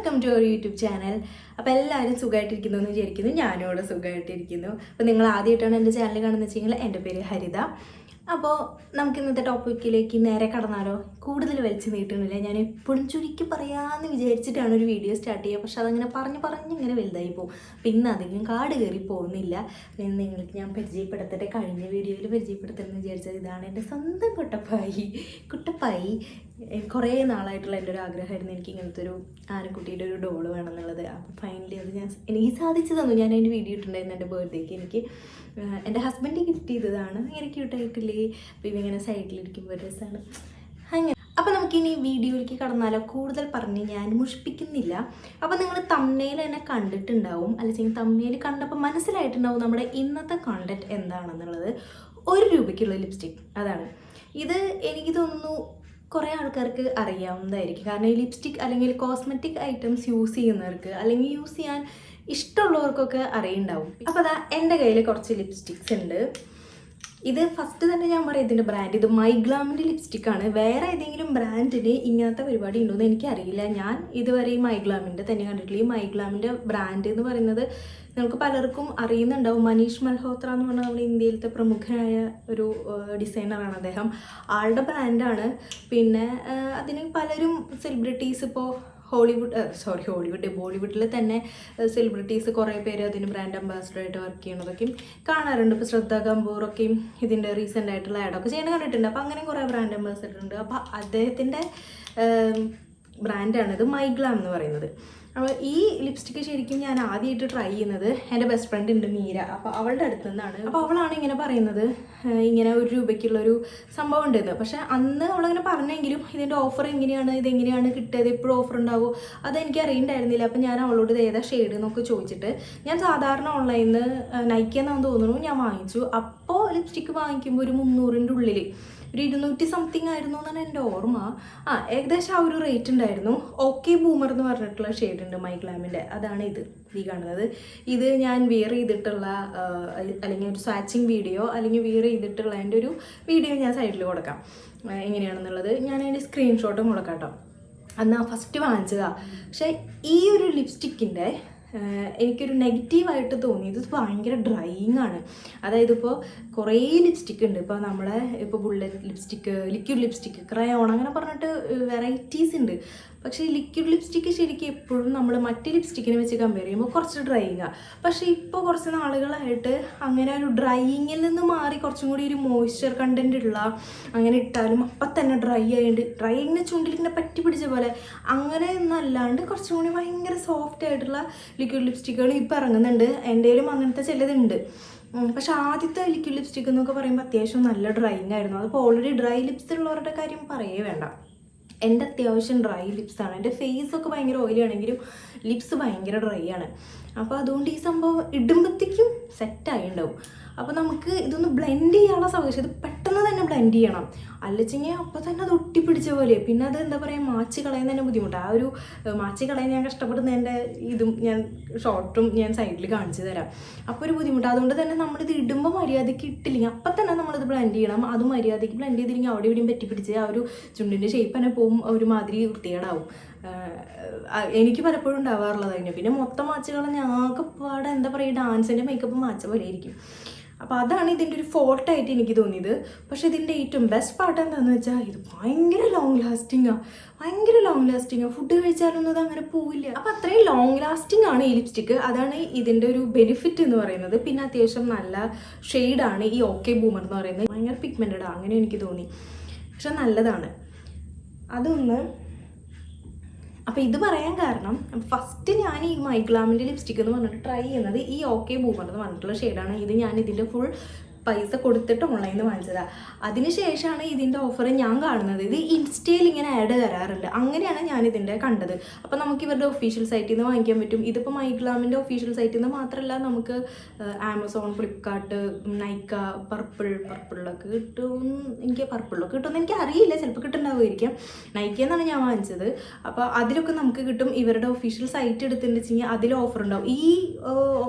Welcome to our YouTube channel അപ്പോൾ എല്ലാവരും സുഖമായിട്ടിരിക്കുന്നു എന്ന് വിചാരിക്കുന്നു. ഞാനും ഇവിടെ സുഖമായിട്ടിരിക്കുന്നു അപ്പോൾ നിങ്ങൾ ആദ്യമായിട്ടാണ് എന്റെ ചാനൽ കാണുന്നത് വെച്ചെങ്കിൽ എന്റെ പേര് ഹരിത. അപ്പോൾ നമുക്ക് ഇന്നത്തെ ടോപ്പിക്കിലേക്ക് നേരെ കടന്നാലോ? കൂടുതൽ വലിച്ചു നീട്ടുന്നില്ല ഞാൻ എപ്പോഴും ചുരുക്കി പറയാമെന്ന് വിചാരിച്ചിട്ടാണ് ഒരു വീഡിയോ സ്റ്റാർട്ട് ചെയ്യുക. പക്ഷേ അതങ്ങനെ പറഞ്ഞ് പറഞ്ഞ് ഇങ്ങനെ വലുതായി പോകും. പിന്നെ അധികം കാട് കയറി പോകുന്നില്ല. പിന്നെ നിങ്ങൾക്ക് ഞാൻ പരിചയപ്പെടുത്തട്ടെ. കഴിഞ്ഞ വീഡിയോയിൽ പരിചയപ്പെടുത്തണമെന്ന് വിചാരിച്ചത് ഇതാണ് എന്റെ സ്വന്തം കുട്ടപ്പായി. കുട്ടപ്പായി. കുറേ നാളായിട്ടുള്ള എന്റെ ഒരു ആഗ്രഹമായിരുന്നു എനിക്ക് ഇങ്ങനത്തെ ഒരു ആനക്കുട്ടിയുടെ ഒരു ഡോൾ വേണം എന്നുള്ളത് അപ്പോൾ ഫൈനലി അത് ഞാൻ എനിക്ക് സാധിച്ചു തന്നു. ഞാൻ അതിന്റെ വീഡിയോ ഇട്ടിട്ടുണ്ടായിരുന്നു എന്റെ ബർത്ത്ഡേക്ക് എനിക്ക് എന്റെ ഹസ്ബൻഡ് ഗിഫ്റ്റ് ചെയ്തതാണ്. ഇങ്ങനെ ക്യൂട്ടായിട്ടില്ലേ അപ്പോൾ ഇവങ്ങനെ സൈഡിലിരിക്കുമ്പോൾ രസമാണ് അങ്ങനെ. അപ്പോൾ നമുക്കിനി വീഡിയോയിലേക്ക് കടന്നാലോ? കൂടുതൽ പറഞ്ഞ് ഞാൻ മുഷിപ്പിക്കുന്നില്ല. അപ്പോൾ നിങ്ങൾ തമ്മനയിൽ തന്നെ കണ്ടിട്ടുണ്ടാവും. അല്ലെങ്കിൽ തമ്മനയിൽ കണ്ടപ്പോൾ മനസ്സിലായിട്ടുണ്ടാവും നമ്മുടെ ഇന്നത്തെ കണ്ടന്റ് എന്താണെന്നുള്ളത്. ഒരു രൂപയ്ക്കുള്ള ലിപ്സ്റ്റിക് അതാണ്. ഇത് എനിക്ക് തോന്നുന്നു കുറേ ആൾക്കാർക്ക് അറിയാവുന്നതായിരിക്കും. കാരണം ഈ ലിപ്സ്റ്റിക് അല്ലെങ്കിൽ കോസ്മെറ്റിക് ഐറ്റംസ് യൂസ് ചെയ്യുന്നവർക്ക് അല്ലെങ്കിൽ യൂസ് ചെയ്യാൻ ഇഷ്ടമുള്ളവർക്കൊക്കെ അറിയുണ്ടാവും. അപ്പോൾ അതാ എന്റെ കയ്യിൽ കുറച്ച് ലിപ്സ്റ്റിക്സ് ഉണ്ട്. ഇത് ഫസ്റ്റ് തന്നെ ഞാൻ പറയാം ഇതിന്റെ ബ്രാൻഡ് ഇത് മൈഗ്ലാമിന്റെ ലിപ്സ്റ്റിക് ആണ്. വേറെ ഏതെങ്കിലും ബ്രാൻഡിന് ഇങ്ങനത്തെ പരിപാടി ഉണ്ടോ എന്ന് എനിക്കറിയില്ല. ഞാൻ ഇതുവരെ ഈ മൈഗ്ലാമിന്റെ തന്നെ കണ്ടിട്ടില്ല. ഈ മൈഗ്ലാമിന്റെ ബ്രാൻഡ് എന്ന് പറയുന്നത് നിങ്ങൾക്ക് പലർക്കും അറിയുന്നുണ്ടാവും. മനീഷ് മൽഹോത്ര എന്ന് പറഞ്ഞാൽ നമ്മുടെ ഇന്ത്യയിലത്തെ പ്രമുഖനായ ഒരു ഡിസൈനറാണ് അദ്ദേഹം. ആളുടെ ബ്രാൻഡാണ് പിന്നെ അതിന് പലരും സെലിബ്രിറ്റീസ് ഇപ്പോൾ ഹോളിവുഡ് സോറി ഹോളിവുഡ് ബോളിവുഡിൽ തന്നെ സെലിബ്രിറ്റീസ് കുറേ പേര് അതിന് ബ്രാൻഡ് അംബാസഡറായിട്ട് വർക്ക് ചെയ്യണതൊക്കെയും കാണാറുണ്ട്. ഇപ്പോൾ ശ്രദ്ധ കമ്പൂറൊക്കെയും ഇതിന്റെ റീസെന്റ് ആയിട്ടുള്ള ആഡൊക്കെ ചെയ്യണ കണ്ടിട്ടുണ്ട്. അപ്പോൾ അങ്ങനെ കുറേ ബ്രാൻഡ് അംബാസഡർ ഉണ്ട്. അപ്പോൾ അദ്ദേഹത്തിന്റെ ബ്രാൻഡാണ് ഇത് മൈഗ്ലാം എന്ന് പറയുന്നത്. അപ്പോൾ ഈ ലിപ്സ്റ്റിക്ക് ശരിക്കും ഞാൻ ആദ്യമായിട്ട് ട്രൈ ചെയ്യുന്നത് എന്റെ ബെസ്റ്റ് ഫ്രണ്ട് ഉണ്ട് മീര. അപ്പോൾ അവളുടെ അടുത്ത് നിന്നാണ്. അപ്പോൾ അവളാണ് ഇങ്ങനെ പറയുന്നത് ഇങ്ങനെ ഒരു രൂപയ്ക്കുള്ളൊരു സംഭവം ഉണ്ടെന്ന്. പക്ഷേ അന്ന് അവളങ്ങനെ പറഞ്ഞെങ്കിലും ഇതിന്റെ ഓഫർ എങ്ങനെയാണ് ഇതെങ്ങനെയാണ് കിട്ടിയത് എപ്പോഴും ഓഫർ ഉണ്ടാവുമോ അതെനിക്ക് അറിയണ്ടായിരുന്നില്ല. അപ്പോൾ ഞാൻ അവളോട് ഏതാ ഷെയ്ഡ് എന്നൊക്കെ ചോദിച്ചിട്ട് ഞാൻ സാധാരണ ഓൺലൈനിൽ നിന്ന് നയിക്കാന്നാന്ന് തോന്നുന്നു ഞാൻ വാങ്ങിച്ചു. അപ്പോൾ ലിപ്സ്റ്റിക്ക് വാങ്ങിക്കുമ്പോൾ ഒരു മുന്നൂറിന്റെ ഉള്ളിൽ ഒരു ഇരുന്നൂറ്റി സംതിങ് ആയിരുന്നു എന്നാണ് എന്റെ ഓർമ്മ. ആ ഏകദേശം ആ ഒരു റേറ്റ് ഉണ്ടായിരുന്നു. ഓക്കെ ബൂമർ എന്ന് പറഞ്ഞിട്ടുള്ള ഷെയ്ഡ് ഉണ്ട് മൈ മൈഗ്ലാമിന്റെ അതാണ് ഇത്. ഈ കാണുന്നത്. ഇത് ഞാൻ വിയർ ചെയ്തിട്ടുള്ള അല്ലെങ്കിൽ ഒരു സ്വാച്ചിങ് വീഡിയോ അല്ലെങ്കിൽ വിയർ ചെയ്തിട്ടുള്ള എന്റെ ഒരു വീഡിയോ ഞാൻ സൈഡിൽ കൊടുക്കാം. എങ്ങനെയാണെന്നുള്ളത്. ഞാൻ അതിന്റെ സ്ക്രീൻഷോട്ടും കൊടുക്കാം കേട്ടോ. അന്ന് ഫസ്റ്റ് വാങ്ങിച്ചതാണ് പക്ഷേ ഈ ഒരു ലിപ്സ്റ്റിക്കിന്റെ എനിക്കൊരു നെഗറ്റീവായിട്ട് തോന്നി. ഇത് ഭയങ്കര ഡ്രൈയിങ് ആണ്. അതായത് ഇപ്പോൾ കുറേ ലിപ്സ്റ്റിക് ഉണ്ട്. ഇപ്പോൾ നമ്മളെ ഇപ്പോൾ bullet lipstick liquid lipstick crayon അങ്ങനെ പറഞ്ഞിട്ട് വെറൈറ്റീസ് ഉണ്ട്. പക്ഷേ ലിക്വിഡ് ലിപ്സ്റ്റിക്ക് ശരിക്കും എപ്പോഴും നമ്മൾ മറ്റ് ലിപ്സ്റ്റിക്കിനെ വെച്ച് കമ്പയർ ചെയ്യുമ്പോൾ കുറച്ച് ഡ്രൈയിങ്ങാണ് പക്ഷേ ഇപ്പോൾ കുറച്ച് നാളുകളായിട്ട് അങ്ങനെ ഒരു ഡ്രൈയിങ്ങിൽ നിന്ന് മാറി കുറച്ചും കൂടി ഒരു മോയ്സ്ചർ കണ്ടന്റ് ഉള്ള അങ്ങനെ ഇട്ടാലും അപ്പം തന്നെ ഡ്രൈ ആയിട്ട് ഡ്രൈ ഇങ്ങനെ ചുണ്ടിലിങ്ങനെ പറ്റി പിടിച്ച പോലെ അങ്ങനെ ഒന്നല്ലാണ്ട് കുറച്ചും കൂടി ഭയങ്കര സോഫ്റ്റ് ആയിട്ടുള്ള ലിക്വിഡ് ലിപ്സ്റ്റിക്കുകൾ ഇപ്പം ഇറങ്ങുന്നുണ്ട്. എന്റെയിലും അങ്ങനത്തെ ചിലതുണ്ട്. പക്ഷെ ആദ്യത്തെ ലിക്വിഡ് ലിപ്സ്റ്റിക് എന്നൊക്കെ പറയുമ്പോൾ അത്യാവശ്യം നല്ല ഡ്രൈയിങ് ആയിരുന്നു. അതിപ്പോൾ ഓൾറെഡി ഡ്രൈ ലിപ്സ് ഉള്ളവരുടെ കാര്യം പറയേ വേണ്ട. എന്റെ അത്യാവശ്യം ഡ്രൈ ലിപ്സാണ് എന്റെ ഫേസ് ഒക്കെ ഭയങ്കര ഓയിലി ആണെങ്കിലും ലിപ്സ് ഭയങ്കര ഡ്രൈ ആണ്. അപ്പോൾ അതുകൊണ്ട് ഈ സംഭവം ഇടുമ്പോഴത്തേക്കും സെറ്റായി ഉണ്ടാവും അപ്പോൾ നമുക്ക് ഇതൊന്ന് ബ്ലെൻഡ് ചെയ്യാനുള്ള സൗകര്യം ഇത് പെട്ടെന്ന് തന്നെ ബ്ലെൻഡ് ചെയ്യണം. അല്ലച്ചെങ്കിൽ അപ്പോൾ തന്നെ അത് ഒട്ടിപ്പിടിച്ച പോലെ. പിന്നെ അത് എന്താ പറയുക മാച്ച് കളയുന്ന തന്നെ ബുദ്ധിമുട്ടാണ് ആ ഒരു മാച്ചി കളയാൻ ഞാൻ കഷ്ടപ്പെടുന്നതിന്റെ ഇതും ഞാൻ ഷോർട്ടും ഞാൻ സൈഡിൽ കാണിച്ചു തരാം. അപ്പോൾ ഒരു ബുദ്ധിമുട്ട്. അതുകൊണ്ട് തന്നെ നമ്മളിത് ഇടുമ്പോൾ മര്യാദയ്ക്ക് ഇട്ടില്ലെങ്കിൽ അപ്പം തന്നെ നമ്മളിത് ബ്ലെൻഡ് ചെയ്യണം. അത് മര്യാദയ്ക്ക് ബ്ലെൻഡ് ചെയ്തില്ലെങ്കിൽ അവിടെ ഇവിടെയും പറ്റിപ്പിടിച്ച് ആ ഒരു ചുണ്ടിന്റെ ഷേപ്പ് തന്നെ പോകും ഒരുമാതിരി വൃത്തികേടാവും. എനിക്ക് പലപ്പോഴും ഉണ്ടാവാറുള്ളത് തന്നെ പിന്നെ മൊത്തം മാച്ച് കളഞ്ഞ ആകെപ്പാടെ എന്താ പറയുക ഡാൻസിന്റെ മേക്കപ്പ് മാച്ച പോലെ ആയിരിക്കും. അപ്പോൾ അതാണ് ഇതിന്റെ ഒരു ഫോൾട്ടായിട്ട് എനിക്ക് തോന്നിയത്. പക്ഷെ ഇതിന്റെ ഏറ്റവും ബെസ്റ്റ് പാർട്ട് എന്താണെന്ന് വെച്ചാൽ ഇത് ഭയങ്കര ലോങ് ലാസ്റ്റിങ്ങാണ് ഭയങ്കര ലോങ് ലാസ്റ്റിങ്ങാണ് ഫുഡ് കഴിച്ചാലൊന്നും അത് അങ്ങനെ പോവില്ല. അപ്പോൾ അത്രയും ലോങ് ലാസ്റ്റിംഗ് ആണ് ഈ ലിപ്സ്റ്റിക്ക് അതാണ് ഇതിന്റെ ഒരു ബെനിഫിറ്റ് എന്ന് പറയുന്നത്. പിന്നെ അത്യാവശ്യം നല്ല ഷെയ്ഡാണ് ഈ ഓക്കെ ബൂമർ എന്ന് പറയുന്നത്. ഭയങ്കര പിഗ്മെന്റഡാണ് അങ്ങനെ എനിക്ക് തോന്നി. പക്ഷെ നല്ലതാണ്. അതൊന്ന് അപ്പോൾ ഇത് പറയാൻ കാരണം ഫസ്റ്റ് ഞാൻ ഈ മൈഗ്ലാമിന്റെ ലിപ്സ്റ്റിക് എന്ന് പറഞ്ഞിട്ട് ട്രൈ ചെയ്യുന്നത് ഈ ഓക്കെ ബൂമർ എന്ന് പറഞ്ഞിട്ടുള്ള ഷെയ്ഡാണ് ഇത് ഞാൻ ഇതിന്റെ ഫുൾ പൈസ കൊടുത്തിട്ട് ഓൺലൈനിൽ നിന്ന് വാങ്ങിച്ചതാണ് അതിനുശേഷമാണ് ഇതിന്റെ ഓഫർ ഞാൻ കാണുന്നത്. ഇത് ഇൻസ്റ്റയിൽ ഇങ്ങനെ ആഡ് തരാറുണ്ട് അങ്ങനെയാണ് ഞാൻ ഇതിന്റെ കണ്ടത്. അപ്പോൾ നമുക്ക് ഇവരുടെ ഒഫീഷ്യൽ സൈറ്റിൽ നിന്ന് വാങ്ങിക്കാൻ പറ്റും. ഇതിപ്പോൾ മൈഗ്ലാമിന്റെ ഒഫീഷ്യൽ സൈറ്റിൽ നിന്ന് മാത്രമല്ല നമുക്ക് ആമസോൺ ഫ്ലിപ്കാർട്ട് നൈക്ക പർപ്പിൾ പർപ്പിളിലൊക്കെ കിട്ടും. എനിക്ക് പർപ്പിളിലൊക്കെ കിട്ടുമെന്ന് എനിക്ക് അറിയില്ല. ചിലപ്പോൾ കിട്ടുന്നുണ്ടാവുമായിരിക്കാം. നൈക്ക എന്നാണ് ഞാൻ വാങ്ങിച്ചത്. അപ്പോൾ അതിലൊക്കെ നമുക്ക് കിട്ടും ഇവരുടെ ഒഫീഷ്യൽ സൈറ്റ് എടുത്തിട്ടുണ്ടെന്ന് വെച്ച് കഴിഞ്ഞാൽ അതിൽ ഓഫർ ഉണ്ടാവും. ഈ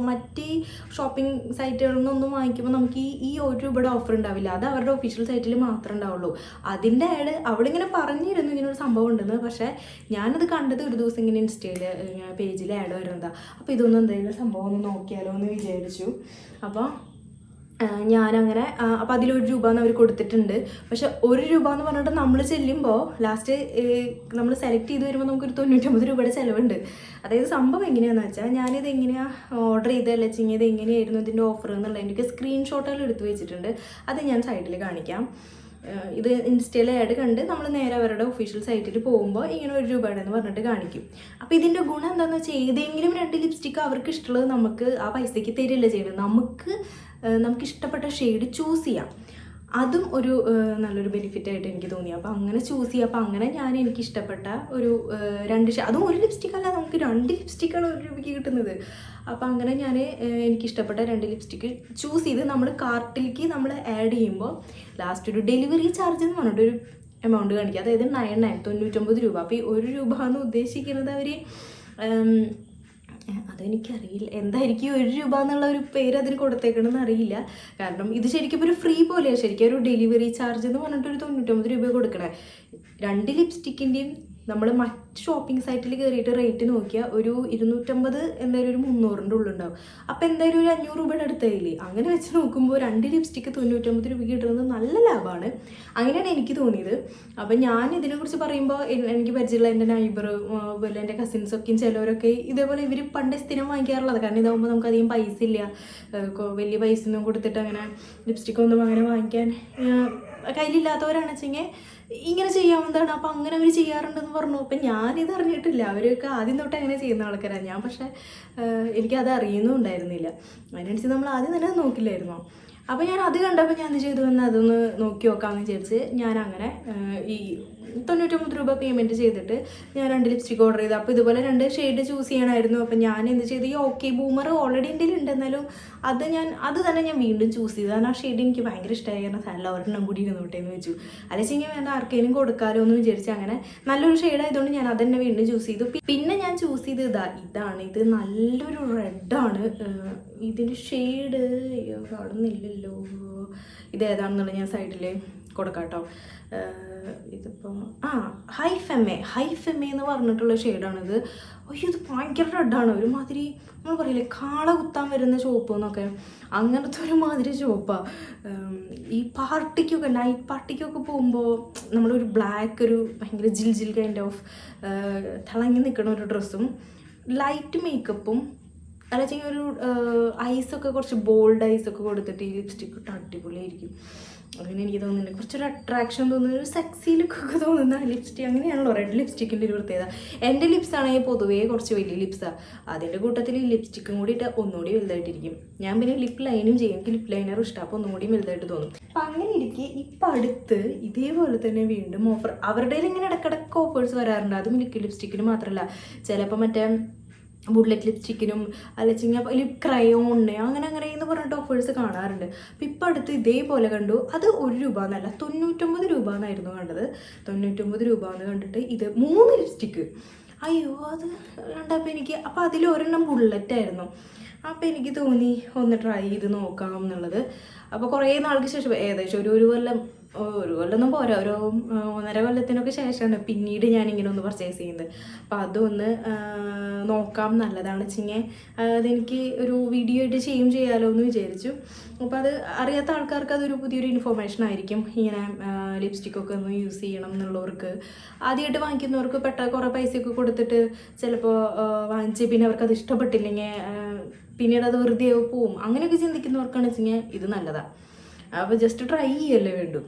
മറ്റ് ഷോപ്പിംഗ് സൈറ്റുകളിൽ നിന്നൊന്നും വാങ്ങിക്കുമ്പോൾ നമുക്ക് ഈ ഈ ഒരു രൂപയുടെ ഓഫർ ഉണ്ടാവില്ല. അത് അവരുടെ ഒഫീഷ്യൽ സൈറ്റിൽ മാത്രമേ ഉണ്ടാവുള്ളൂ. അതിന്റെ ആഡ് അവളിങ്ങനെ പറഞ്ഞിരുന്നു ഇങ്ങനെ ഒരു സംഭവം ഉണ്ടെന്ന്. പക്ഷേ ഞാനത് കണ്ടത് ഒരു ദിവസം ഇങ്ങനെ ഇൻസ്റ്റയിൽ പേജിൽ ആഡ് വരുന്നതാണ് അപ്പോൾ ഇതൊന്നും എന്തെങ്കിലും സംഭവം ഒന്ന് നോക്കിയാലോ എന്ന് വിചാരിച്ചു. അപ്പോൾ ഞാനങ്ങനെ അപ്പോൾ അതിലൊരു രൂപ എന്ന് അവർ കൊടുത്തിട്ടുണ്ട്. പക്ഷെ ഒരു രൂപ എന്ന് പറഞ്ഞിട്ട് നമ്മൾ ചെല്ലുമ്പോൾ ലാസ്റ്റ് നമ്മൾ സെലക്ട് ചെയ്ത് വരുമ്പോൾ നമുക്കൊരു തൊണ്ണൂറ്റൊമ്പത് രൂപയുടെ ചിലവുണ്ട്. അതായത് സംഭവം എങ്ങനെയാണെന്ന് വെച്ചാൽ ഞാനിത് എങ്ങനെയാണ് ഓർഡർ ചെയ്തല്ല വെച്ചിങ്ങനെ ഇത് എങ്ങനെയായിരുന്നു ഇതിന്റെ ഓഫർ എന്നുള്ളതിന്റെ സ്ക്രീൻഷോട്ടുകൾ എടുത്തു വെച്ചിട്ടുണ്ട്. അത് ഞാൻ സൈറ്റിൽ കാണിക്കാം. ഇത് ഇൻസ്റ്റയിൽ ആഡ് കണ്ട് നമ്മൾ നേരെ അവരുടെ ഒഫീഷ്യൽ സൈറ്റിൽ പോകുമ്പോൾ ഇങ്ങനെ ഒരു രൂപയുടെ എന്ന് പറഞ്ഞിട്ട് കാണിക്കും. അപ്പോൾ ഇതിന്റെ ഗുണം എന്താണെന്ന് വെച്ചാൽ ഏതെങ്കിലും രണ്ട് ലിപ്സ്റ്റിക്ക് അവർക്ക് ഇഷ്ടമുള്ളത് നമുക്ക് ആ പൈസയ്ക്ക് തരില്ല ചെയ്യുന്നത് നമുക്ക് നമുക്ക് ഇഷ്ടപ്പെട്ട ഷെയ്ഡ് ചൂസ് ചെയ്യാം. അതും ഒരു നല്ലൊരു ബെനിഫിറ്റ് ആയിട്ട് എനിക്ക് തോന്നി. അപ്പോൾ അങ്ങനെ ചൂസ് ചെയ്യുക അപ്പോൾ അങ്ങനെ ഞാൻ എനിക്ക് ഇഷ്ടപ്പെട്ട ഒരു രണ്ട് അതും ഒരു ലിപ്സ്റ്റിക് അല്ല നമുക്ക് രണ്ട് ലിപ്സ്റ്റിക്കാണ് ഒരു രൂപയ്ക്ക് കിട്ടുന്നത്. അപ്പോൾ അങ്ങനെ ഞാൻ എനിക്ക് ഇഷ്ടപ്പെട്ട രണ്ട് ലിപ്സ്റ്റിക്ക് ചൂസ് ചെയ്ത് നമ്മൾ കാർട്ടിലേക്ക് നമ്മൾ ആഡ് ചെയ്യുമ്പോൾ ലാസ്റ്റ് ഒരു ഡെലിവറി ചാർജ് എന്ന് പറഞ്ഞിട്ട് ഒരു എമൗണ്ട് കാണിക്കുക അതായത് നയൻ നയൻ തൊണ്ണൂറ്റൊമ്പത് രൂപ. അപ്പോൾ ഈ ഒരു രൂപ എന്ന് ഉദ്ദേശിക്കുന്നത് അവർ അതെനിക്കറിയില്ല. എന്തായിരിക്കും ഒരു രൂപ എന്നുള്ള ഒരു പേര് അതിന് കൊടുത്തേക്കണമെന്ന് അറിയില്ല. കാരണം ഇത് ശരിക്കും ഒരു ഫ്രീ പോലെയാണ് ശരിക്കും ഒരു ഡെലിവറി ചാർജ് എന്ന് പറഞ്ഞിട്ട് ഒരു തൊണ്ണൂറ്റൊമ്പത് രൂപ കൊടുക്കണേ. രണ്ട് ലിപ്സ്റ്റിക്കിന്റെയും നമ്മൾ മറ്റ് ഷോപ്പിംഗ് സൈറ്റിൽ കയറിയിട്ട് റേറ്റ് നോക്കിയാൽ ഒരു ഇരുന്നൂറ്റമ്പത് എന്തായാലും ഒരു മുന്നൂറിന്റെ ഉള്ളുണ്ടാവും അപ്പോൾ എന്തായാലും ഒരു അഞ്ഞൂറ് രൂപയുടെ അടുത്തായില്ലേ? അങ്ങനെ വെച്ച് നോക്കുമ്പോൾ രണ്ട് ലിപ്സ്റ്റിക്ക് തൊണ്ണൂറ്റൊമ്പത് രൂപ കിട്ടുന്നത് നല്ല ലാഭമാണ് അങ്ങനെയാണ് എനിക്ക് തോന്നിയത്. അപ്പോൾ ഞാൻ ഇതിനെക്കുറിച്ച് പറയുമ്പോൾ എനിക്ക് പരിചയമുള്ള എന്റെ നൈബർ അതുപോലെ എന്റെ കസിൻസൊക്കെയും ചിലവരൊക്കെ ഇതേപോലെ ഇവർ പണ്ട് സ്ഥിരം വാങ്ങിക്കാറുള്ളത്. കാരണം ഇതാകുമ്പോൾ നമുക്ക് അധികം പൈസ ഇല്ല. വലിയ പൈസ ഒന്നും കൊടുത്തിട്ട് അങ്ങനെ ലിപ്സ്റ്റിക്കൊന്നും അങ്ങനെ വാങ്ങിക്കാൻ കയ്യിലില്ലാത്തവരാണെന്ന് വെച്ചെങ്കിൽ ഇങ്ങനെ ചെയ്യാവുന്നതാണ്. അപ്പം അങ്ങനെ അവർ ചെയ്യാറുണ്ടെന്ന് പറഞ്ഞു. അപ്പം ഞാനിത് അറിഞ്ഞിട്ടില്ല. അവരൊക്കെ ആദ്യം തൊട്ട് അങ്ങനെ ചെയ്യുന്ന ആൾക്കാരാണ് ഞാൻ പക്ഷേ എനിക്കത് അറിയുന്നുണ്ടായിരുന്നില്ല അതിനനുസരിച്ച് നമ്മൾ ആദ്യം തന്നെ നോക്കില്ലായിരുന്നോ? അപ്പോൾ ഞാൻ അത് കണ്ടപ്പോൾ ഞാൻ എന്ത് ചെയ്തു? എന്ന് അതൊന്ന് നോക്കി നോക്കാമെന്ന് വിചാരിച്ച് ഞാൻ അങ്ങനെ ഈ തൊണ്ണൂറ്റൊമ്പത് രൂപ പേയ്മെന്റ് ചെയ്തിട്ട് ഞാൻ രണ്ട് ലിപ്സ്റ്റിക് ഓർഡർ ചെയ്തു. അപ്പോൾ ഇതുപോലെ രണ്ട് ഷെയ്ഡ് ചൂസ് ചെയ്യണമായിരുന്നു അപ്പോൾ ഞാൻ എന്ത് ചെയ്തു? ഈ ഓക്കെ ബൂമർ ഓൾറെഡി എന്റെ ഉണ്ട്. എന്നാലും അത് ഞാൻ അത് തന്നെ ഞാൻ വീണ്ടും ചൂസ് ചെയ്തു. കാരണം ആ ഷെയ്ഡ് എനിക്ക് ഭയങ്കര ഇഷ്ടമായി കാരണം നല്ല ഒരെണ്ണം കൂടി ഇരുന്നോട്ടെ എന്ന് വെച്ചു. അല്ലെങ്കിൽ വേണ്ട ആർക്കെങ്കിലും കൊടുക്കാലോ എന്ന് വിചാരിച്ച് അങ്ങനെ നല്ലൊരു ഷെയ്ഡ് ആയതുകൊണ്ട് ഞാൻ അതന്നെ വീണ്ടും ചൂസ് ചെയ്തു. പിന്നെ ഞാൻ ചൂസ് ചെയ്ത് ഇതാ ഇതാണ്. ഇത് നല്ലൊരു റെഡാണ് ഇതിന്റെ ഷെയ്ഡ് കാണുന്നില്ലല്ലോ ഇത് ഏതാണെന്നുള്ളത് ഞാൻ സൈഡിൽ കൊടുക്കാം കേട്ടോ ഇതിപ്പോൾ ആ ഹൈഫെമ്മെ ഹൈഫെമ്മെ എന്ന് പറഞ്ഞിട്ടുള്ള ഷെയ്ഡാണിത്. അയ്യോ ഇത് ഭയങ്കര റെഡാണ്. ഒരുമാതിരി നമ്മൾ പറയില്ലേ കാള കുത്താൻ വരുന്ന ചുവപ്പ് എന്നൊക്കെ. അങ്ങനത്തെ ഒരുമാതിരി ചുവപ്പാണ് ഈ പാർട്ടിക്കൊക്കെ നൈറ്റ് പാർട്ടിക്കൊക്കെ പോകുമ്പോൾ നമ്മളൊരു ബ്ലാക്ക് ഒരു ഭയങ്കര ജിൽ ജിൽ കൈൻഡ് ഓഫ് തിളങ്ങി നിൽക്കുന്ന ഒരു ഡ്രസ്സും ലൈറ്റ് മേക്കപ്പും അല്ലെങ്കിൽ ഒരു ഐസൊക്കെ കുറച്ച് ബോൾഡ് ഐസൊക്കെ കൊടുത്തിട്ട് ഈ ലിപ്സ്റ്റിക്ക് ഇട്ട് അടിപൊളിയായിരിക്കും. അങ്ങനെ എനിക്ക് തോന്നുന്നുണ്ട് കുറച്ചൊരു അട്രാക്ഷൻ തോന്നുന്ന. ഒരു സെക്സി ലുക്കൊക്കെ തോന്നുന്ന ലിപ്സ്റ്റിക് അങ്ങനെയാണല്ലോ റെഡ് ലിപ്സ്റ്റിക്കിന്റെ ഒരു പ്രത്യേകത. എന്റെ ലിപ്സ് ആണെങ്കിൽ പൊതുവേ കുറച്ച് വലിയ ലിപ്സാണ് അതിന്റെ കൂട്ടത്തിൽ ലിപ്സ്റ്റിക്കും കൂടി ഇട്ട് ഒന്നുകൂടി വലുതായിട്ടിരിക്കും. ഞാൻ പിന്നെ ലിപ് ലൈനും ചെയ്യും. എനിക്ക് ലിപ്പ് ലൈനർ ഇഷ്ടം. അപ്പോൾ ഒന്നുകൂടി വലുതായിട്ട് തോന്നും. അപ്പം അങ്ങനെ ഇരിക്കെ ഇപ്പം അടുത്ത് ഇതേപോലെ തന്നെ വീണ്ടും ഓഫർ അവരുടെ ഇങ്ങനെ ഇടക്കിടക്ക് ഓഫേഴ്സ് വരാറുണ്ട്. അതും ലിക്വിഡ് ലിപ്സ്റ്റിക്കിന് മാത്രമല്ല ചിലപ്പോൾ മറ്റേ ബുള്ളറ്റ് ലിപ്സ്റ്റിക്കിനും അല്ലെങ്കിൽ ലിപ് ക്രയോണിന് അങ്ങനെ അങ്ങനെ എന്ന് പറഞ്ഞിട്ട് ഓഫേഴ്സ് കാണാറുണ്ട്. അപ്പം ഇപ്പം അടുത്ത് ഇതേപോലെ കണ്ടു. അത് ഒരു രൂപ എന്നല്ല തൊണ്ണൂറ്റൊമ്പത് രൂപ എന്നായിരുന്നു കണ്ടത്. തൊണ്ണൂറ്റൊമ്പത് രൂപ എന്ന് കണ്ടിട്ട് ഇത് മൂന്ന് ലിപ്സ്റ്റിക്ക് അയ്യോ അത് കണ്ടപ്പോൾ എനിക്ക് അപ്പോൾ അതിൽ ഒരെണ്ണം ബുള്ളറ്റ് ആയിരുന്നു. അപ്പോൾ എനിക്ക് തോന്നി ഒന്ന് ട്രൈ ചെയ്ത് നോക്കാം എന്നുള്ളത്. അപ്പോൾ കുറേ നാൾക്ക് ശേഷം ഏകദേശം ഒരു ഒരു കൊല്ലം ഒരു കൊല്ലൊന്നും പോരാ. ഒരു ഒന്നര കൊല്ലത്തിനൊക്കെ ശേഷമാണ് പിന്നീട് ഞാൻ ഇങ്ങനെ ഒന്ന് പർച്ചേസ് ചെയ്യുന്നത്. അപ്പം അതൊന്ന് നോക്കാം. നല്ലതാണ്. വെച്ചിങ്ങനെ അതെനിക്ക് ഒരു വീഡിയോ ആയിട്ട് ചെയ്യും ചെയ്യാമല്ലോ എന്ന് വിചാരിച്ചു. അപ്പോൾ അത് അറിയാത്ത ആൾക്കാർക്ക് അതൊരു പുതിയൊരു ഇൻഫോർമേഷൻ ആയിരിക്കും. ഇങ്ങനെ ലിപ്സ്റ്റിക്കൊക്കെ ഒന്ന് യൂസ് ചെയ്യണം എന്നുള്ളവർക്ക്. ആദ്യമായിട്ട് വാങ്ങിക്കുന്നവർക്ക് പെട്ട കുറേ പൈസയൊക്കെ കൊടുത്തിട്ട് ചിലപ്പോൾ വാങ്ങിച്ച് പിന്നെ അവർക്ക് അത് ഇഷ്ടപ്പെട്ടില്ലെങ്കിൽ പിന്നീട് അത് വെറുതെ പോവും. അങ്ങനെയൊക്കെ ചിന്തിക്കുന്നവർക്കാണ് വെച്ചെങ്കിൽ ഇത് നല്ലതാണ് അപ്പോൾ ജസ്റ്റ് ട്രൈ ചെയ്യല്ലേ വേണ്ടു.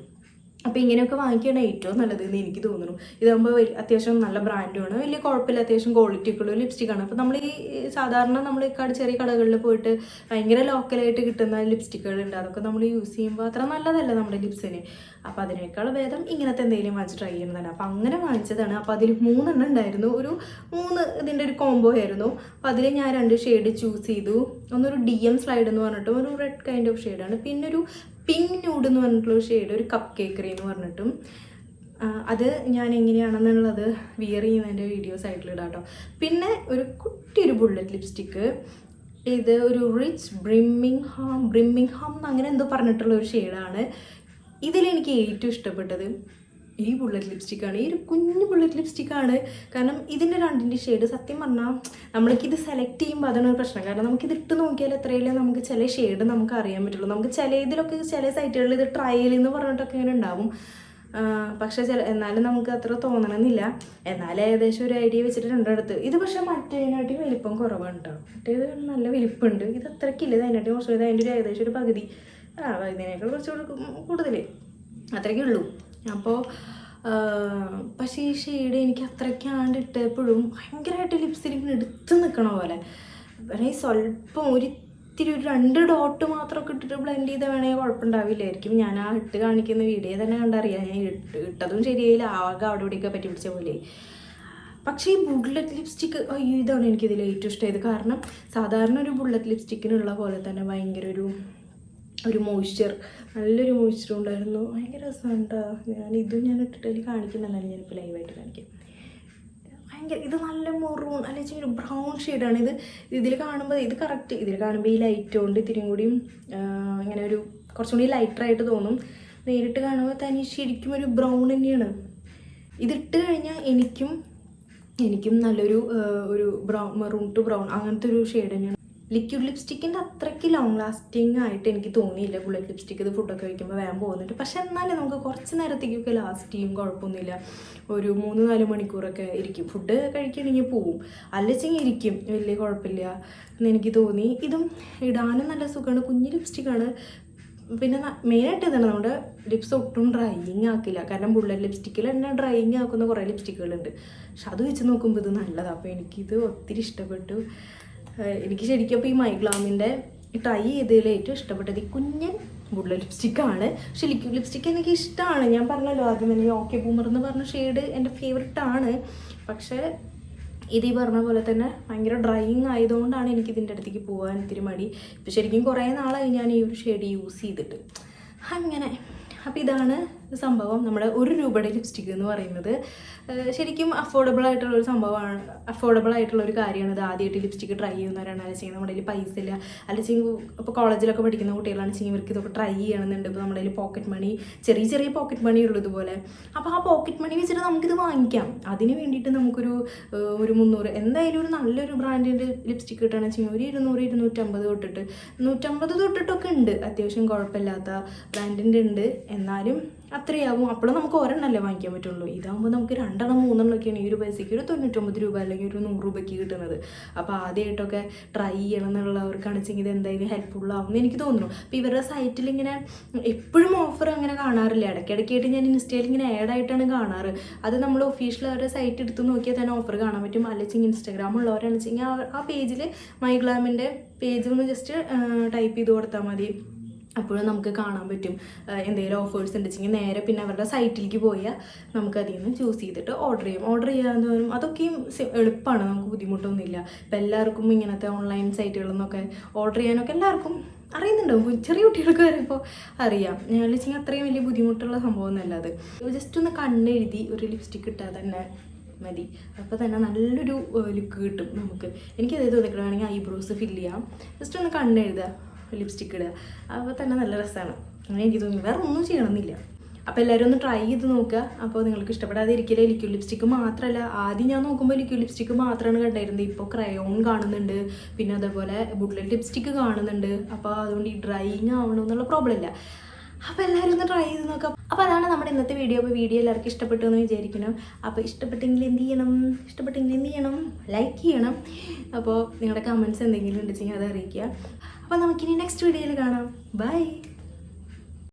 അപ്പോൾ ഇങ്ങനെയൊക്കെ വാങ്ങിക്കുകയാണ് ഏറ്റവും നല്ലത് എന്ന് എനിക്ക് തോന്നുന്നു. ഇതാകുമ്പോൾ അത്യാവശ്യം നല്ല ബ്രാൻഡുമാണ്. വലിയ കുഴപ്പമില്ല. അത്യാവശ്യം ക്വാളിറ്റി ഒക്കെ ഉള്ള ലിപ്സ്റ്റിക്കാണ് അപ്പോൾ നമ്മൾ ഈ സാധാരണ നമ്മൾ ഈ കട ചെറിയ കടകളിൽ പോയിട്ട് ഭയങ്കര ലോക്കലായിട്ട് കിട്ടുന്ന ലിപ്സ്റ്റിക്കുകളുണ്ട് അതൊക്കെ നമ്മൾ യൂസ് ചെയ്യുമ്പോൾ അത്ര നല്ലതല്ല നമ്മുടെ ലിപ്സിന് അപ്പോൾ അതിനേക്കാൾ ഭേദം ഇങ്ങനത്തെ എന്തെങ്കിലും വാങ്ങിച്ച് ട്രൈ ചെയ്യുന്നതാണ് അപ്പോൾ അങ്ങനെ വാങ്ങിച്ചതാണ്. അപ്പോൾ അതിൽ മൂന്നെണ്ണം ഉണ്ടായിരുന്നു. ഒരു മൂന്ന് ഇതിന്റെ ഒരു കോംബോ ആയിരുന്നു. അപ്പോൾ അതിൽ ഞാൻ രണ്ട് ഷെയ്ഡ് ചൂസ് ചെയ്തു. ഒന്നൊരു ഡി എം സ്ലൈഡ് എന്ന് പറഞ്ഞിട്ട് ഒരു റെഡ് കൈൻഡ് ഓഫ് ഷെയ്ഡാണ് പിന്നെ ഒരു പിങ്ക് ന്യൂഡ് എന്ന് പറഞ്ഞിട്ടുള്ള ഷെയ്ഡ് ഒരു കപ്പ് കേക്കറി എന്ന് പറഞ്ഞിട്ടും അത് ഞാൻ എങ്ങനെയാണെന്നുള്ളത് വിയർ ചെയ്യുന്നതിന്റെ വീഡിയോസ് ആയിട്ടുള്ള കേട്ടോ പിന്നെ ഒരു കുട്ടി ഒരു ബുള്ളറ്റ് ലിപ്സ്റ്റിക്ക് ഇത് ഒരു rich brimming ham brimming ham അങ്ങനെ എന്തോ പറഞ്ഞിട്ടുള്ള ഒരു ഷെയ്ഡാണ് ഇതിലെനിക്ക് ഏറ്റവും ഇഷ്ടപ്പെട്ടത് ഈ ബുള്ളറ്റ് ലിപ്സ്റ്റിക്കാണ് ഈ ഒരു കുഞ്ഞു ബുള്ളറ്റ് ലിപ്സ്റ്റിക്കാണ് കാരണം ഇതിന്റെ രണ്ടിന്റെ ഷെയ്ഡ് സത്യം പറഞ്ഞാൽ നമ്മൾക്കിത് സെലക്ട് ചെയ്യുമ്പോൾ അതാണ് ഒരു പ്രശ്നം. കാരണം നമുക്ക് ഇത് ഇട്ട് നോക്കിയാൽ എത്രയല്ലേ നമുക്ക് ചില ഷെയ്ഡ് നമുക്ക് അറിയാൻ പറ്റുള്ളൂ. നമുക്ക് ചില ഇതിലൊക്കെ ചില സൈറ്റുകളിൽ ഇത് ട്രയൽ എന്ന് പറഞ്ഞിട്ടൊക്കെ ഇങ്ങനെ ഉണ്ടാവും. പക്ഷേ ചില എന്നാലും നമുക്ക് അത്ര തോന്നണമെന്നില്ല എന്നാലും ഏകദേശം ഒരു ഐഡിയ വെച്ചിട്ട് അടുത്ത്. ഇത് പക്ഷേ മറ്റേതിനായിട്ട് വലിപ്പം കുറവാണ് കേട്ടോ മറ്റേത് നല്ല വലിപ്പമുണ്ട് ഇത് അത്രയ്ക്കില്ല. ഇതിനായിട്ട് കുറച്ച് അതിന്റെ ഒരു ഏകദേശം ഒരു പകുതി. ആ ഇതിനേക്കാൾ കുറച്ചുകൂടെ കൂടുതൽ അത്രയ്ക്കേ ഉള്ളൂ. അപ്പോൾ പക്ഷേ ഈ ഷെയ്ഡ് എനിക്ക് അത്രയ്ക്കാണ്ട് ഇട്ടപ്പോഴും ഭയങ്കരമായിട്ട് ലിപ്സ്റ്റിക്കിന് എടുത്ത് നിൽക്കണ പോലെ. വേണമെങ്കിൽ സ്വല്പം ഒരു ഇത്തിരി ഒരു രണ്ട് ഡോട്ട് മാത്രമൊക്കെ ഇട്ടിട്ട് ബ്ലെൻഡ് ചെയ്താൽ വേണമെങ്കിൽ കുഴപ്പമുണ്ടാവില്ലായിരിക്കും. ഞാൻ ആ ഇട്ട് കാണിക്കുന്ന വീഡിയോ തന്നെ കണ്ടറിയാം. ഞാൻ ഇട്ട് ഇട്ടതും ശരിയായില്ല. ആകെ അവിടെ ഇവിടെയൊക്കെ പറ്റി പിടിച്ച പോലെ. പക്ഷേ ഈ ബുള്ളറ്റ് ലിപ്സ്റ്റിക്ക് അയ്യോ ഇതാണ് എനിക്കിതിൽ ഏറ്റവും ഇഷ്ടമായത് കാരണം സാധാരണ ഒരു ബുള്ളറ്റ് ലിപ്സ്റ്റിക്കിനുള്ള പോലെ തന്നെ ഭയങ്കര ഒരു ഒരു മോയ്സ്ചർ നല്ലൊരു മോയ്സ്ചർ ഉണ്ടായിരുന്നു. ഭയങ്കര രസമാണ് കേട്ടോ ഞാൻ ഇതും ഞാൻ ഇട്ടിട്ട് കാണിക്കുന്നുണ്ടായിരുന്നു ഞാനിപ്പോൾ ലൈവായിട്ട് കാണിക്കാം. ഭയങ്കര ഇത് നല്ല മെറൂൺ അല്ലെങ്കിൽ ഒരു ബ്രൗൺ ഷെയ്ഡാണ് ഇത് ഇതിൽ കാണുമ്പോൾ ഇത് കറക്റ്റ് ഇതിൽ കാണുമ്പോൾ ഈ ലൈറ്റ് കൊണ്ട് ഇത്തിരിയും കൂടിയും ഇങ്ങനെ ഒരു കുറച്ചും കൂടി ലൈറ്ററായിട്ട് തോന്നും. നേരിട്ട് കാണുമ്പോൾ തനി ശരിക്കും ഒരു ബ്രൗൺ തന്നെയാണ്. ഇതിട്ട് കഴിഞ്ഞാൽ എനിക്കും എനിക്കും നല്ലൊരു ഒരു ബ്രൗൺ മെറൂൺ ടു ബ്രൗൺ അങ്ങനത്തെ ഒരു ഷെയ്ഡ് തന്നെയാണ്. ലിക്വിഡ് ലിപ്സ്റ്റിക്കിന്റെ അത്രയ്ക്ക് ലോങ് ലാസ്റ്റിംഗ് ആയിട്ട് എനിക്ക് തോന്നിയില്ല ബുള്ളറ്റ് ലിപ്സ്റ്റിക്ക് ഇത് ഫുഡൊക്കെ കഴിക്കുമ്പോൾ വേഗം പോകുന്നുണ്ട്. പക്ഷെ എന്നാലും നമുക്ക് കുറച്ച് നേരത്തേക്കൊക്കെ ലാസ്റ്റ് ചെയ്യും കുഴപ്പമൊന്നുമില്ല. ഒരു മൂന്ന് നാല് മണിക്കൂറൊക്കെ ഇരിക്കും. ഫുഡ് കഴിക്കണമെങ്കിൽ പോവും. അല്ലെങ്കിൽ ഇരിക്കും. വലിയ കുഴപ്പമില്ല എന്ന് എനിക്ക് തോന്നി. ഇതും ഇടാനും നല്ല സുഖമാണ്. കുഞ്ഞ് ലിപ്സ്റ്റിക്കാണ് പിന്നെ മെയിനായിട്ട് ഇതാണ് നമ്മുടെ ലിപ്സ് ഒട്ടും ഡ്രൈയിങ് ആക്കില്ല. കാരണം ബുള്ളറ്റ് ലിപ്സ്റ്റിക്കിൽ തന്നെ ഡ്രൈയിങ് ആക്കുന്ന കുറേ ലിപ്സ്റ്റിക്കുകളുണ്ട് പക്ഷെ അത് വെച്ച് നോക്കുമ്പോൾ ഇത് നല്ലതാണ് അപ്പോൾ എനിക്കിത് ഒത്തിരി ഇഷ്ടപ്പെട്ടു. എനിക്ക് ശരിക്കും അപ്പോൾ ഈ മൈഗ്ലാമിന്റെ ട്രൈ ചെയ്തതിൽ ഏറ്റവും ഇഷ്ടപ്പെട്ടത് ഈ കുഞ്ഞൻ ഗുഡ്ല ലിപ്സ്റ്റിക്കാണ് പക്ഷെ ലിക്വിഡ് ലിപ്സ്റ്റിക്ക് എനിക്ക് ഇഷ്ടമാണ്. ഞാൻ പറഞ്ഞല്ലോ ആദ്യം തന്നെ ഓക്കെ ബൂമർ എന്ന് പറഞ്ഞ ഷെയ്ഡ് എന്റെ ഫേവററ്റ് ആണ്. പക്ഷേ ഇത് ഈ പറഞ്ഞ പോലെ തന്നെ ഭയങ്കര ഡ്രൈയിങ് ആയതുകൊണ്ടാണ് എനിക്ക് ഇതിന്റെ അടുത്തേക്ക് പോകാൻ ഇത്തിരി മടി. ഇപ്പം ശരിക്കും കുറേ നാളായി ഞാൻ ഈ ഒരു ഷെയ്ഡ് യൂസ് ചെയ്തിട്ട്. അങ്ങനെ. അപ്പോൾ ഇതാണ് സംഭവം നമ്മുടെ ഒരു രൂപയുടെ ലിപ്സ്റ്റിക് എന്ന് പറയുന്നത് ശരിക്കും അഫോർഡബിൾ ആയിട്ടുള്ള ഒരു സംഭവമാണ്. അഫോർഡബിൾ ആയിട്ടുള്ള ഒരു കാര്യമാണ് ഇത്. ആദ്യമായിട്ട് ലിപ്സ്റ്റിക് ട്രൈ ചെയ്യുന്നവരാണ്. അല്ലെങ്കിൽ നമ്മുടെ കയ്യിൽ പൈസ ഇല്ല. അല്ലെങ്കിൽ ഇപ്പോൾ കോളേജിലൊക്കെ പഠിക്കുന്ന കുട്ടികളാണ് വെച്ചെങ്കിൽ ഇവർക്ക് ഇതൊക്കെ ട്രൈ ചെയ്യണമെന്നുണ്ട്. ഇപ്പോൾ നമ്മുടെ കയ്യിൽ പോക്കറ്റ് മണി ചെറിയ ചെറിയ പോക്കറ്റ് മണി ഉള്ളൂ ഇതുപോലെ. അപ്പോൾ ആ പോക്കറ്റ് മണി വെച്ചിട്ട് നമുക്കിത് വാങ്ങിക്കാം. അതിന് വേണ്ടിയിട്ട് നമുക്കൊരു ഒരു മുന്നൂറ് എന്തായാലും ഒരു നല്ലൊരു ബ്രാൻഡിന്റെ ലിപ്സ്റ്റിക് കിട്ടുകയാണെന്ന് വെച്ചാൽ ഒരു ഇരുന്നൂറ് ഇരുന്നൂറ്റമ്പത് തൊട്ടിട്ട്. നൂറ്റമ്പത് തൊട്ടിട്ടൊക്കെ ഉണ്ട്. അത്യാവശ്യം കുഴപ്പമില്ലാത്ത ബ്രാൻഡിന്റെ ഉണ്ട്. എന്നാലും അത്രയാവും. അപ്പോഴും നമുക്ക് ഒരെണ്ണല്ലേ വാങ്ങിക്കാൻ പറ്റുള്ളൂ. ഇതാകുമ്പോൾ നമുക്ക് രണ്ടെണ്ണം മൂന്നെണ്ണം ഒക്കെയാണ് ഈ ഒരു പൈസയ്ക്ക് ഒരു തൊണ്ണൂറ്റൊമ്പത് രൂപ അല്ലെങ്കിൽ ഒരു നൂറ് രൂപയ്ക്ക് കിട്ടുന്നത്. അപ്പോൾ ആദ്യമായിട്ടൊക്കെ ട്രൈ ചെയ്യണം എന്നുള്ളവർക്കാണ് വെച്ചെങ്കിൽ ഇത് എന്തായാലും ഹെൽപ്ഫുൾ ആവുമെന്ന് എനിക്ക് തോന്നുന്നു. അപ്പോൾ ഇവരുടെ സൈറ്റിൽ ഇങ്ങനെ എപ്പോഴും ഓഫർ അങ്ങനെ കാണാറില്ല. ഇടയ്ക്കിടയ്ക്കായിട്ട് ഞാൻ ഇൻസ്റ്റയിൽ ഇങ്ങനെ ആഡ് ആയിട്ടാണ് കാണാറ്. അത് നമ്മൾ ഒഫീഷ്യൽ അവരുടെ സൈറ്റ് എടുത്ത് നോക്കിയാൽ തന്നെ ഓഫർ കാണാൻ പറ്റും. അല്ലെങ്കിൽ ഇൻസ്റ്റാഗ്രാം ഉള്ളവരാണെന്ന് വെച്ചെങ്കിൽ ആ- പേജിൽ മൈഗ്ലാമിന്റെ പേജ് ഒന്ന് ജസ്റ്റ് ടൈപ്പ് ചെയ്ത് കൊടുത്താൽ മതി. അപ്പോഴും നമുക്ക് കാണാൻ പറ്റും. എന്തെങ്കിലും ഓഫേഴ്സ് ഉണ്ടെച്ചെങ്കിൽ നേരെ പിന്നെ അവരുടെ സൈറ്റിലേക്ക് പോയാൽ നമുക്ക് അതിൽ നിന്ന് ചൂസ് ചെയ്തിട്ട് ഓർഡർ ചെയ്യാം. ഓർഡർ ചെയ്യാമെന്ന് പറയും അതൊക്കെയും എളുപ്പമാണ് നമുക്ക് ബുദ്ധിമുട്ടൊന്നുമില്ല. ഇപ്പം എല്ലാവർക്കും ഇങ്ങനത്തെ ഓൺലൈൻ സൈറ്റുകളിൽ നിന്നൊക്കെ ഓർഡർ ചെയ്യാനൊക്കെ എല്ലാവർക്കും അറിയുന്നുണ്ടാവും. ചെറിയ കുട്ടികൾക്ക് വരെ ഇപ്പോൾ അറിയാം. ഞാൻ വെച്ചെങ്കിൽ അത്രയും വലിയ ബുദ്ധിമുട്ടുള്ള സംഭവമൊന്നുമല്ല അത്. ജസ്റ്റ് ഒന്ന് കണ്ണെഴുതി ഒരു ലിപ്സ്റ്റിക് ഇട്ടാൽ തന്നെ മതി. അപ്പോൾ തന്നെ നല്ലൊരു ലുക്ക് കിട്ടും നമുക്ക്. എനിക്കതേ തോന്നിക്കണം വേണമെങ്കിൽ ഐബ്രോസ് ഫില്ല് ചെയ്യാം. ജസ്റ്റ് ഒന്ന് കണ്ണെഴുതുക. ലിപ്സ്റ്റിക് ഇടുക. അപ്പോൾ തന്നെ നല്ല രസമാണ്. അങ്ങനെ എനിക്ക് തോന്നി വേറെ ഒന്നും ചെയ്യണമെന്നില്ല. അപ്പോൾ എല്ലാവരും ഒന്ന് ട്രൈ ചെയ്ത് നോക്കുക. അപ്പോൾ നിങ്ങൾക്ക് ഇഷ്ടപ്പെടാതെ ഇരിക്കില്ല ലിക്വിഡ് ലിപ്സ്റ്റിക്ക് മാത്രമല്ല ആദ്യം ഞാൻ നോക്കുമ്പോൾ ലിക്വിഡ് ലിപ്സ്റ്റിക്ക് മാത്രമാണ് കണ്ടായിരുന്നത്. ഇപ്പോൾ ക്രയോൺ കാണുന്നുണ്ട്. പിന്നെ അതേപോലെ ബുള്ളറ്റ് ലിപ്സ്റ്റിക്ക് കാണുന്നുണ്ട്. അപ്പോൾ അതുകൊണ്ട് ഈ ഡ്രൈയിങ് ആവണമെന്നുള്ള പ്രോബ്ലം ഇല്ല. അപ്പോൾ എല്ലാവരും ഒന്ന് ട്രൈ ചെയ്ത് നോക്കാം. അപ്പോൾ അതാണ് നമ്മുടെ ഇന്നത്തെ വീഡിയോ അപ്പോൾ വീഡിയോ എല്ലാവർക്കും ഇഷ്ടപ്പെട്ടു എന്ന് വിചാരിക്കുന്നു. അപ്പോൾ ഇഷ്ടപ്പെട്ടെങ്കിൽ എന്ത് ചെയ്യണം? ഇഷ്ടപ്പെട്ടെങ്കിൽ എന്ത് ചെയ്യണം? ലൈക്ക് ചെയ്യണം. അപ്പോൾ നിങ്ങളുടെ കമൻസ് എന്തെങ്കിലും ഉണ്ടെച്ചെങ്കിൽ അത് അറിയിക്കുക. അപ്പോൾ നമുക്കിനി നെക്സ്റ്റ് വീഡിയോയിൽ കാണാം. ബൈ